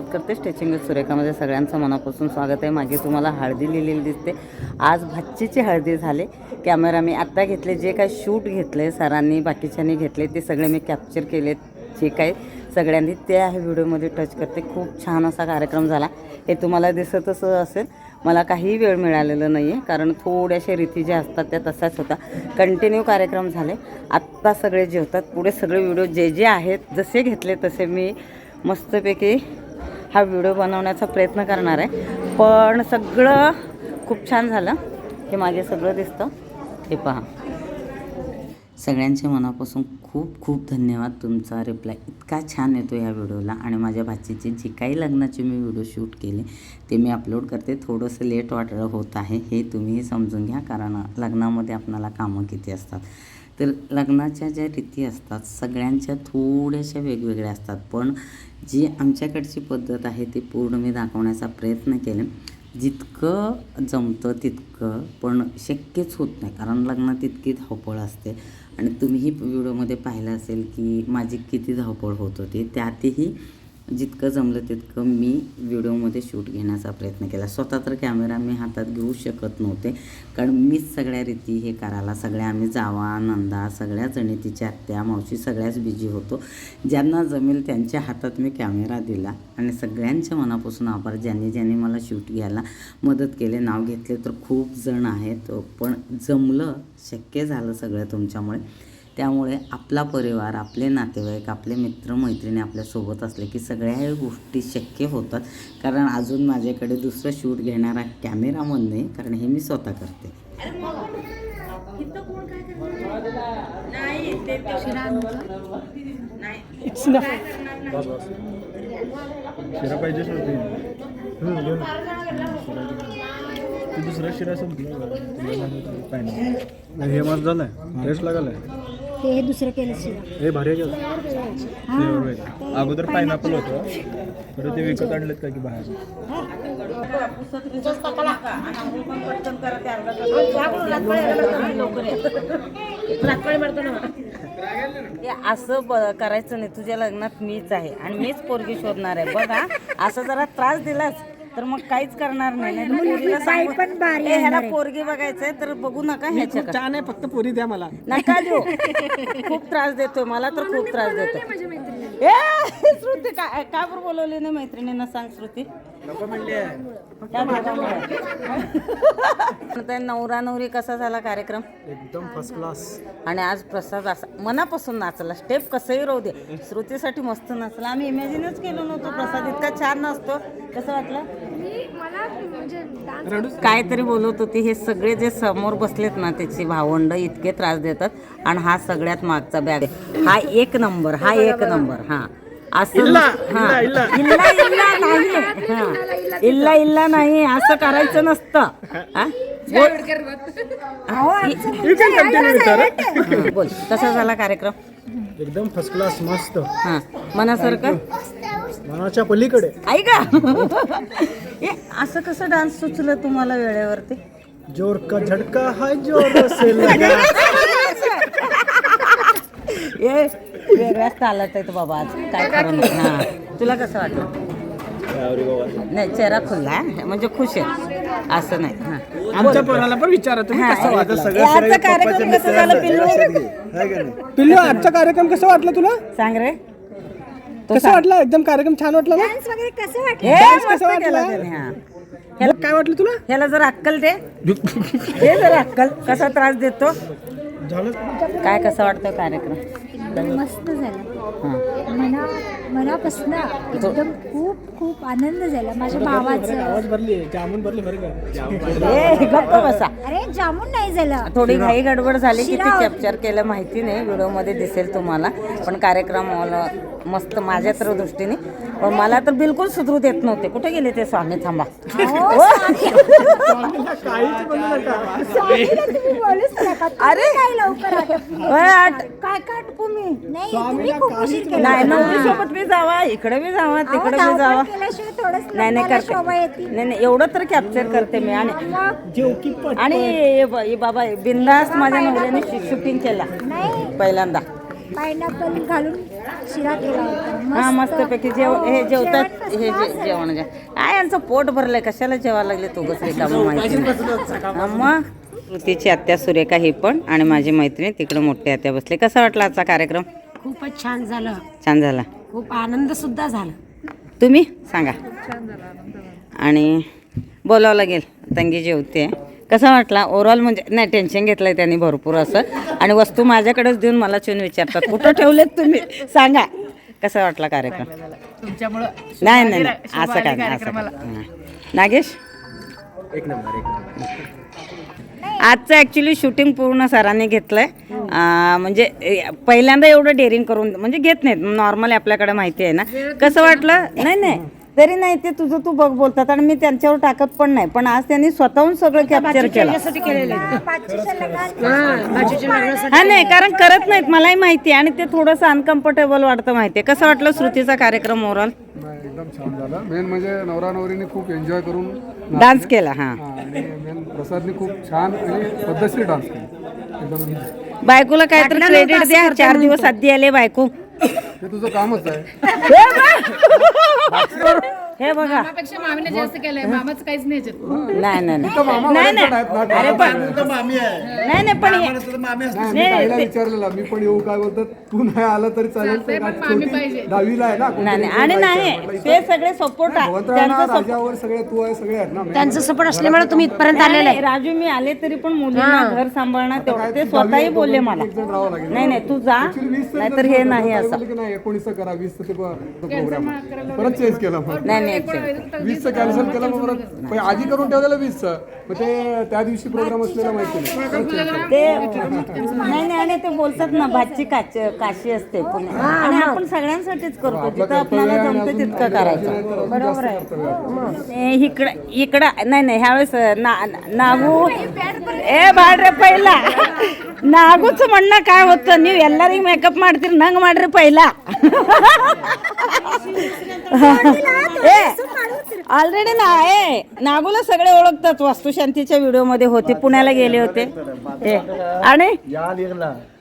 सुरुवात करते. Stretching with सुरेखामध्ये सगळ्यांचं मनापासून स्वागत आहे. मागे तुम्हाला हळदी लिहिलेली दिसते. आज भाचीची हळदी झाले. कॅमेरा मी आत्ता घेतले. जे काही शूट घेतले सरांनी बाकीच्यांनी घेतले ते सगळे मी कॅप्चर केले जे काही सगळ्यांनी ते आहे व्हिडिओमध्ये टच करते. खूप छान असा कार्यक्रम झाला. हे तुम्हाला दिसतच असेल. मला काही वेळ मिळालेला नाही आहे कारण थोड्याशा रीती ज्या असतात त्या तसाच होता. कंटिन्यू कार्यक्रम झाले. आत्ता सगळे जेवतात. पुढे सगळे व्हिडिओ जे जे आहेत जसे घेतले तसे मी मस्तपैकी हा व्हिडिओ बनवण्याचा प्रयत्न करणार आहे. पण सगळं खूप छान झालं. हे मागे सगळं दिसतं. हे पहा. सगळ्यांच्या मनापासून खूप खूप धन्यवाद तुमचा रिप्लाय इतका छान येतो ह्या व्हिडिओला आणि माझ्या भाचीचे जे काही लग्नाचे मी व्हिडिओ शूट केले ते मी अपलोड करते. थोडंसं लेट वाटलं होत आहे. हे तुम्हीही समजून घ्या कारण लग्नामध्ये आपणाला कामं किती असतात. तर लग्नाच्या ज्या रीती असतात सगळ्यांच्या थोड्याशा वेगवेगळ्या असतात. पण जी आमच्याकडची पद्धत आहे ती पूर्ण मी दाखवण्याचा प्रयत्न केले. जितकं जमतं तितकं पण शक्यच होत नाही. कारण लग्नात तितकी धावपळ असते. आणि तुम्हीही व्हिडिओमध्ये पाहिलं असेल की माझी किती धावपळ होत होती त्यातही जितकं जमलं तितकं मी व्हिडिओमध्ये शूट घेण्याचा प्रयत्न केला. स्वतः तर कॅमेरा मी हातात घेऊ शकत नव्हते. कारण मीच सगळ्या रीती हे करायला सगळ्या आम्ही जावा नंदा सगळ्या जणी तिच्या आत्या मावशी सगळ्याच बिझी होतो. ज्यांना जमेल त्यांच्या हातात मी कॅमेरा दिला आणि सगळ्यांच्या मनापासून आभार. ज्यांनी ज्यांनी मला शूट घ्यायला मदत केले नाव घेतले तर खूप जण आहेत. पण जमलं शक्य झालं सगळं तुमच्यामुळे. त्यामुळे आपला परिवार आपले नातेवाईक आपले मित्र मैत्रिणी आपल्यासोबत असले की सगळ्या गोष्टी शक्य होतात. कारण अजून माझ्याकडे दुसरं शूट घेणारा कॅमेरामन नाही कारण हे मी स्वतः करते. शिरा पाहिजे होती. ते दुसरा शिरा संपला. हे मस्त झालंय. टेस्ट लागलाय. ते हे दुसरं केलं शिरा हे भारी आहे का? Flavor वेगळा. अगोदर पायनॅपल होतं. तर ते विकत आणलेत का की बाहेर? हे असं ब करायचं नाही. तुझ्या लग्नात मीच आहे आणि मीच पोरगी शोधणार आहे. बघा असं जरा त्रास दिलास. तर मग काहीच करणार नाही. नाही तर सांगू- पण भारी ए, ह्याला पोरगी बघायचंय तर बघू नका ह्याच्याकडे छान आहे फक्त पुरी द्या मला. नका देऊ. खूप त्रास देतोय मला तर खूप त्रास देतोय. ए श्रुती काय का बरं बोलवली नाही मैत्रिणींना? सांग श्रुती. नवरा नवरी कसा झाला कार्यक्रम? एकदम फर्स्ट क्लास आणि आज प्रसाद असा मनापासून नाचला. स्टेप कसंही राहू दे. श्रुतीसाठी मस्त नाचला. आम्ही इमॅजिनच केलो नव्हतो प्रसाद. इतका छान नाचतो. कसं वाटलं? काहीतरी बोलत होती. हे सगळे जे समोर बसलेत ना त्याची भावंड इतके त्रास देतात. आणि हा सगळ्यात मागचा बॅग आहे. हा एक नंबर हा एक नंबर हा. असं हा. इल्ला. इल्ला नाही. हा. इल्ला इल्ला नाही. असं करायचं नसतं. हा? बोल. हा, बोल. कसा झाला कार्यक्रम? एकदम फर्स्ट क्लास मस्त. हा. मनासारखं? मनाच्या पलीकडे. ऐका ए असं कसं डान्स सुचलं तुम्हाला वेळेवरती? जोर का झटका है जोर से लगा. ए वेगळ्याच तालात आहेत बाबा आज. काय खरं नाही हा. तुला कसं वाटलं? नाही चेहरा खुल्ला आहे, म्हणजे खुश आहे. असं नाही. हा. आमच्या पोराला पण विचारा तुम्ही हा, कसं वाटलं? ए, आजचा कार्यक्रम कसा झाला पिल्लू? पिल्लू आजचा कार्यक्रम कसा वाटला तुला? सांग रे. कसं वाटलं? एकदम कार्यक्रम छान वाटला ना? डान्स वगैरे कसं वाटलं? हे Dance मस्त कसा केला वाटला? त्याने, हा. मग काय वाटलं तुला? ह्याला जर अक्कल दे. दे जर अक्कल. कसा त्रास देतो? झालं. काय कसं वाटतं कार्यक्रम? मस्त झालं. हा. मना मनापासून एकदम खूप खूप आनंद झाला. माझ्या भावाचं. आवाज भरली जामून भरली बरं का ए गप्प बसा. अरे जामून नाही झालं. थोडी घाई गडबड झाली किती शिरा. कॅप्चर केलं माहिती नाही. व्हिडिओमध्ये दिसेल तुम्हाला. पण कार्यक्रम मला मस्त माझ्या तर दृष्टीने. पण मला तर बिलकुल सुधरू देत नव्हते. कुठे गेले ते स्वामी? थांबा. अरे. काय मी नाही नवरी सोबत बी जावा इकडे बी जावा तिकडे धावपळ जावा. नाही नाही करते. नाही नाही एवढं तर कॅप्चर करते मी. आणि आणि बाबा बिंदास माझ्या नवऱ्याने शूटिंग केला. नाही. पहिल्यांदा. पायनॅपल घालून शिरा केला होता हा मस्तपैकी जेव हे जेवतात हे जे- जेवण जे काय यांचं पोट भरलंय? कशाला जेवायला लागले तो कसं रिकामं माहिती नाही. हा, मग कृतीची आत्या सुरेखा ही पण आणि माझी मैत्रीण तिकडे मोठी आत्या बसले. कसा वाटला आजचा कार्यक्रम? खूपच छान झालं. छान झाला. खूप आनंद सुद्धा झाला. तुम्ही? सांगा. आणि बोलावं लागेल. तंगी जेवते कसा वाटला? ओव्हरऑल म्हणजे नाही टेन्शन घेतलंय त्यांनी भरपूर असं. आणि वस्तू माझ्याकडेच देऊन मला चिन विचारतात. कुठं ठेवलेत तुम्ही? सांगा. कसा वाटला कार्यक्रम? नाही नाही नाही. असं काय नाही असं काय नाही. नागेश? एक नंबर एक नंबर. आजचं ॲक्च्युली शूटिंग पूर्ण सरांनी घेतलंय. म्हणजे ए, पहिल्यांदा एवढं डेअरिंग करून म्हणजे घेत नाहीत. नॉर्मली आपल्याकडे माहिती आहे ना. कसं वाटलं? नाही नाही. तरी नाही ते तुझं तू बघ बोलतात आणि मी त्यांच्यावर टाकत पण नाही. पण आज त्यांनी स्वतःहून सगळं कॅप्चर केलं. हा नाही कारण करत नाहीत मलाही माहिती आहे आणि ते थोडंसं अनकम्फर्टेबल वाटतं माहिती आहे कसं वाटलं श्रुतीचा कार्यक्रम ओव्हरऑल नाही, एकदम छान झालं. मेन म्हणजे नवरा नवरीने खूप एन्जॉय करून डान्स केला हां. आणि मेन प्रसादने खूप छान आणि पद्धतशीर डान्स केला. एकदम बायकोला काहीतरी क्रेडिट द्या चार दिवस आधी आले बायको. ते तुझं कामच आहे. हे बघा. मामीने जास्त केलंय. मामाचं काहीच नाही याच्यात. नाही नाही नाही. मामा नाही वगैरे पण नाही पण नाही नाही हे- विचारलेलं मी पण येऊ काय बोलतात? तू नाही आला तरी चालेल तर छोटी दहावीला आहे ना नाही नाही आणि नाही ते सगळे सपोर्ट भगवंतरावना राजावर सगळे तू आहे सगळे आहेत ना त्यांचं सपोर्ट असल्यामुळे तुम्ही इथपर्यंत आलेले आहे. राजू मी आले तरी पण मुलींना घर सांभाळणं तेवढं ते स्वतःही बोलले मला. राहावं लागेल नाही नाही तू जा. नाहीतर हे नाही असं. बोलले की नाही एकोणीस करा वीस ते प्रोग्राम परत चेंज केला नाही. नाही actually. वीसचं कॅन्सल केलं मग परत पण आधी करून ठेवलेलं वीसचं मग ते त्या दिवशी प्रोग्राम असलेला माहिती नाही परत change केलं. ते नाही नाही आणि ते बोलतात ना भातची काच काशी असते पुणे आणि आपण सगळ्यांसाठीच करतो जिथं आपल्याला जमतं तितकं करायचं बरोबर आहे इकडं इकडं नाही नाही ह्यावेळेस ना नागू ए बाड्रे पहिला नागूच म्हणणं काय होतं ನೀವು ಎಲ್ಲರಿಗೂ ಮೇಕಪ್ ಮಾಡ್ತೀರಿ ನಂಗೆ ಮಾಡ್ರಿ पहिला ऑलरेडी ना ए नागूला सगळे ओळखतात वास्तुशांतीच्या व्हिडिओमध्ये होते पुण्याला गेले होते. ते आणि?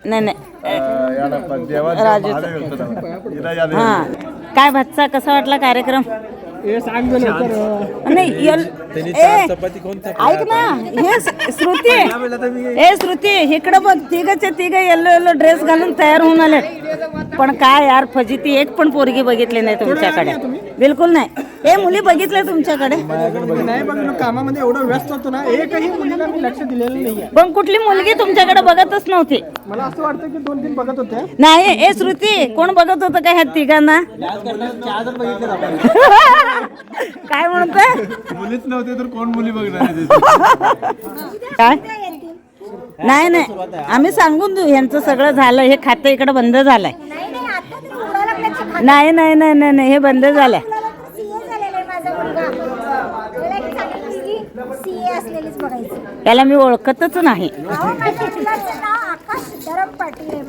नाही नाही. राजू हा. काय भातचा कसा वाटला कार्यक्रम? हे. नाही ऐक ना हे श्रुती. ए श्रुती इकडं बघ तिघच्या तिघ येल्लो येल्लो ड्रेस घालून तयार होऊन आले पण काय यार फजिती एक पण पोरगी बघितली नाही तुमच्याकडे. बिलकुल नाही. ए मुली बघितल्या तुमच्याकडे? नाही मी कामामध्ये एवढं व्यस्त होतो ना एकही मुलीला मी लक्ष दिलेलं नाहीये. पण कुठली मुलगी तुमच्याकडे बघतच नव्हती. मला असं वाटतं की दोन तीन बघत होते नाही ए श्रुती कोण बघत होतं का ह्या तिघांना? काय म्हणतोय? मुलीच नव्हते तर कोण मुली बघणार काय? नाही नाही. आम्ही सांगून देऊ यांचं सगळं झालं हे खातं इकडे बंद झालंय. नाही नाही नाही नाही नाही हे बंद झालंय. त्याला मी ओळखतच नाही.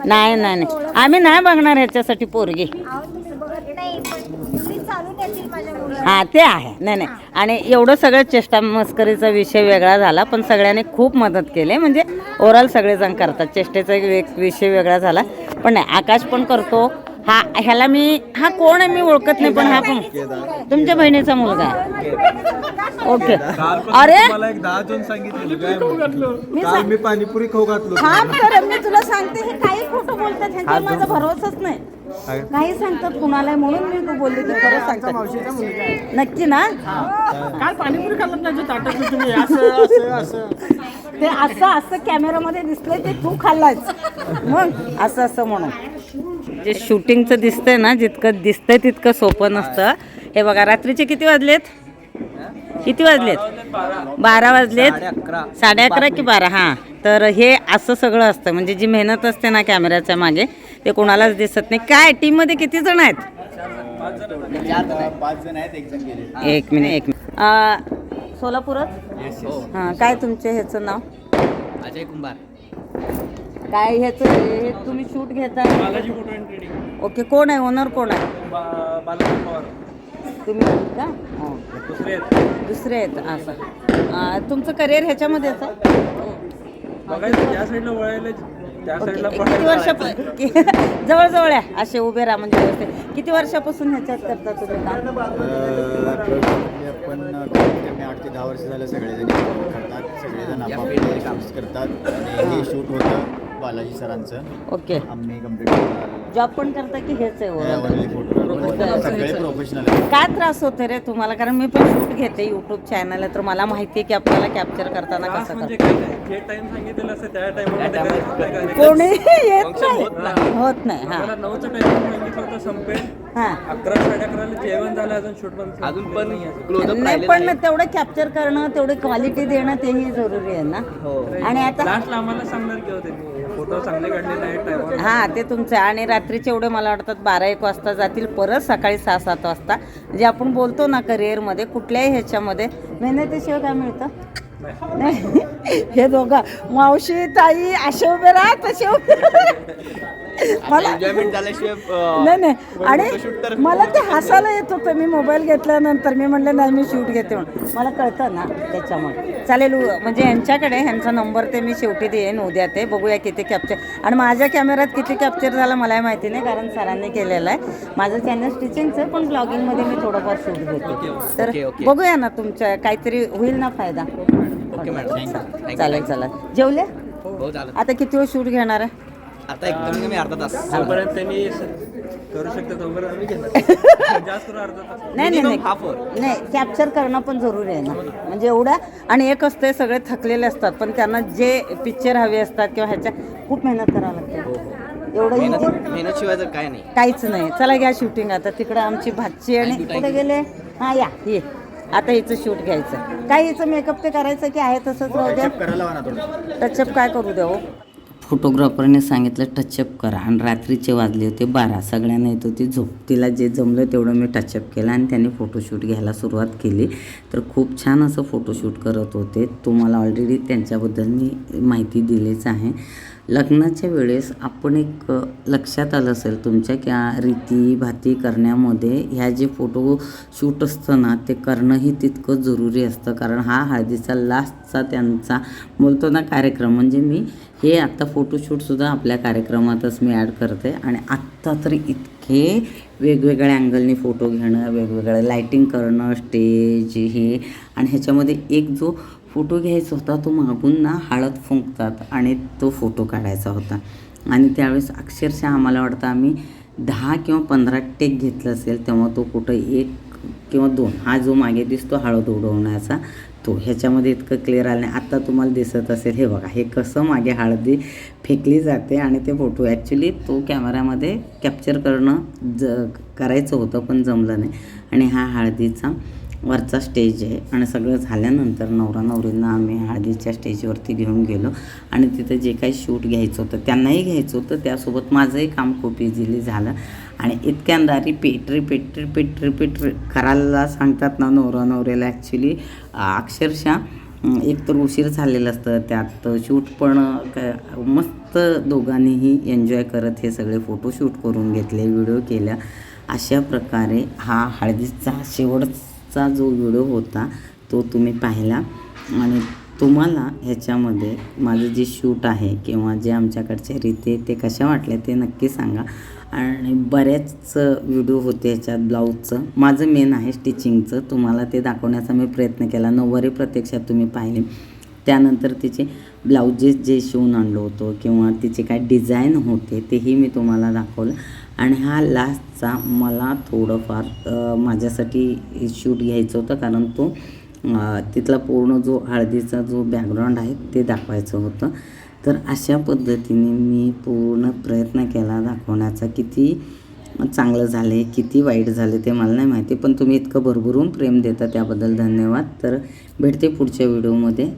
नाही नाही नाही. आम्ही नाही बघणार ह्याच्यासाठी पोरगी. हा ते आहे. नाही नाही. आणि एवढं सगळं चेष्टा मस्करीचा विषय वेगळा झाला पण सगळ्यांनी खूप मदत केली. म्हणजे ओव्हरऑल सगळेजण करतात. चेष्टेचा एक वेग- विषय वेगळा झाला. पण नाही आकाश पण करतो. हा ह्याला मी हा कोण आहे? मी ओळखत नाही पण हा पण तुमच्या बहिणीचा मुलगा आहे. ओके. अरे! मला एक दहा जण सांगितलं काय काल मी पाणीपुरी खाऊ घातलो. तर मी तुला सांगते हे काही खोटं बोलतात. माझा भरोसाच नाही. काही सांगतात कुणाला म्हणून मी तू बोलली की खरं सांगतात नक्की ना? काल पाणीपुरी खाल्लं नाही ताटात तुम्ही असं असं असं. ते असं असं कॅमेरामध्ये दिसलंय ते तू खाल्लाच मग असं असं म्हणून. जे शूटिंगचं दिसतंय ना जितकं दिसतंय तितकं सोपं नसतं. हे बघा रात्रीचे किती वाजलेत? किती वाजलेत? बारा वाजलेत. साडे अकरा की बारा हां. तर हे असं सगळं असतं. म्हणजे जी मेहनत असते ना कॅमेऱ्याच्या मागे ते कोणालाच दिसत नाही. काय टीममध्ये किती जण आहेत? एक मिनिट एक मिनिट. अं, सोलापूरच हां काय तुमचे ह्याचं नाव? अजय कुंभार. काय ह्याचं हे तुम्ही शूट घेता? ओके कोण आहे? ओनर कोण आहे? तुम्ही का? हां. दुसरे आहेत. असं. तुमचं करिअर ह्याच्यामध्येच आहे ओके. किती वर्षापासून जवळजवळ आहे असे उभे राहा म्हणजे व्यवस्थित. किती वर्षापासून ह्याच्यात करता तुम्ही काम? आपण कमीत आठ ते दहा वर्ष झालं सगळेजण करतात. सगळेजण आपापले करतात. आणि हे शूट होतं. बालाजी सरांचं. ओके. आम्ही कंप्लीट जॉब पण करता की हेच आहे सगळे प्रोफेशनल काय त्रास होते रे तुम्हाला? कारण मी पण शूट घेते युट्यूब चॅनल आहे तर मला माहिती आहे की आपल्याला कॅप्चर करताना कसं म्हणजे करतो कोणी येत नाही. होत नाही. हा. नऊचा टाइम सांगितलं होतं संपेल. हा. अकरा साडे अकराला जेवण झालं अजून शूट पण अजून पण नाही पण तेवढं कॅप्चर करणं तेवढी क्वालिटी देणं तेही जरुरी आहे ना? आणि आता फोटो चांगले हा ते तुमचं आणि रात्रीचे एवढे मला वाटतात बारा एक वाजता जातील. परत सकाळी सहा सात वाजता. जे आपण बोलतो ना करिअरमध्ये कुठल्याही ह्याच्यामध्ये मेहनतीशिवाय काय मिळतं? नाही. हे दोघं मावशी ताई असे उभे राहा तसे उभे मला एन्जॉयमेंट झाल्याशिवाय नाही नाही. आणि मला ते हसायला येत होतं. मी मोबाईल घेतल्यानंतर मी म्हणलं नाही मी शूट घेते म्हणून. मला कळतं ना त्याच्यामुळे. चालेल म्हणजे यांच्याकडे ह्यांचा नंबर ते मी शेवटी देईन. उद्या ते बघूया किती कॅप्चर आणि माझ्या कॅमेऱ्यात किती कॅप्चर झालं मलाही माहिती नाही कारण सरांनी केलेलं आहे. माझं चॅनल स्टिचिंगचं पण ब्लॉगिंगमध्ये मी थोडंफार शूट घेते. तर बघूया ना तुमच्या काहीतरी होईल ना फायदा. चालेल चालेल. जेवले? आता किती वेळ शूट घेणार आहे? आता एकदम कमी अर्धा तास. जोपर्यंत त्यांनी करू शकतो तोपर्यंत आम्ही घेणार. जास्त करून अर्धा तास. नाही नाही नाही. नाही कॅप्चर करणं पण जरुरी आहे ना. म्हणजे एवढ्या आणि एक असते सगळे थकलेले असतात पण त्यांना जे पिक्चर हवे असतात किंवा ह्याच्या खूप मेहनत करावं लागते. एवढं easy मेहनत शिवाय तर काय नाही. काहीच नाही. चला घ्या शूटिंग आता. तिकडे आमची भाची आणि कुठे गेले? हां या ये. आता हिचं शूट घ्यायचं. काय हिचं मेकअप ते करायचं की आहे तसंच राहू द्या? करायला हवा ना थोडं. टचअप काय करू द्या हो फोटोग्राफरने सांगितलं टचअप करा. आणि रात्रीचे वाजले होते बारा. सगळ्यांना येत होती झोप. तिला जे जमलं तेवढं मी टचअप केलं आणि त्याने फोटोशूट घ्यायला सुरुवात केली. तर खूप छान असं फोटोशूट करत होते. तुम्हाला ऑलरेडी त्यांच्याबद्दल मी माहिती दिलीच आहे. लग्नाच्या वेळेस आपण एक लक्षात आलं असेल तुमच्या क्या रीती भाती करण्यामध्ये ह्या जे फोटो शूट असतं ना ते करणंही तितकं जरुरी असतं. कारण हा हळदीचा लास्टचा त्यांचा बोलतो ना कार्यक्रम. म्हणजे मी हे आत्ता फोटोशूटसुद्धा आपल्या कार्यक्रमातच मी ॲड करते. आणि आत्ता तरी इतके वेगवेगळ्या अँगलनी फोटो घेणं वेगवेगळं लाईटिंग करणं स्टेज हे. आणि ह्याच्यामध्ये एक जो फोटो घ्यायचा होता तो मागून ना हळद फुंकतात आणि तो फोटो काढायचा होता. आणि त्यावेळेस अक्षरशः आम्हाला वाटतं आम्ही दहा किंवा पंधरा टेक घेतलं असेल तेव्हा तो कुठं एक किंवा दोन हा जो मागे दिसतो हळद उडवण्याचा तो ह्याच्यामध्ये इतकं क्लिअर आलं नाही. आत्ता तुम्हाला दिसत असेल हे बघा हे कसं मागे हळदी फेकली जाते आणि ते फोटो ॲक्च्युली तो कॅमेऱ्यामध्ये कॅप्चर करणं ज करायचं होतं पण जमलं नाही. आणि हा हळदीचा वरचा स्टेज आहे. आणि सगळं झाल्यानंतर नवरा नवरींना आम्ही हळदीच्या स्टेजवरती घेऊन गेलो. आणि तिथं जे काही शूट घ्यायचं होतं त्यांनाही घ्यायचं होतं. त्यासोबत माझंही काम खूप इझिली झालं. आणि इतक्यांदा रिपीट रिपीट रिपीट रिपीट करायला सांगतात ना नवरा नवऱ्याला ॲक्च्युली अक्षरशः एकतर एक तर उशीर झालेलं असतं त्यात शूट पण मस्त दोघांनीही एन्जॉय करत हे सगळे फोटोशूट करून घेतले व्हिडिओ केल्या. अशा प्रकारे हा हळदीचा शेवटचा जो व्हिडिओ होता तो तुम्ही पाहिला. आणि तुम्हाला ह्याच्यामध्ये माझं जे शूट आहे किंवा जे आमच्याकडचे रीती ते कशा वाटल्या ते नक्की सांगा. आणि बऱ्याच व्हिडिओ होते याच्यात ब्लाऊजचं. माझं मेन आहे स्टिचिंगचं तुम्हाला ते दाखवण्याचा मी प्रयत्न केला. नऊवारी प्रत्यक्षात तुम्ही पाहिले. त्यानंतर तिचे ब्लाऊजेस जे शिवून आणलो होतो किंवा तिचे काय डिझाईन होते तेही मी तुम्हाला दाखवलं. आणि हा लास्टचा मला थोडंफार माझ्यासाठी शूट घ्यायचं होतं. कारण तो तिथला पूर्ण जो हळदीचा जो बॅकग्राऊंड आहे ते दाखवायचं होतं. तर अशा पद्धतीने मी पूर्ण प्रयत्न केला दाखवण्याचा. किती चांगलं झालं आहे किती वाईट झाले ते मला नाही माहिती पण तुम्ही इतकं भरभरून प्रेम देता त्याबद्दल धन्यवाद. तर भेटते पुढच्या व्हिडिओमध्ये.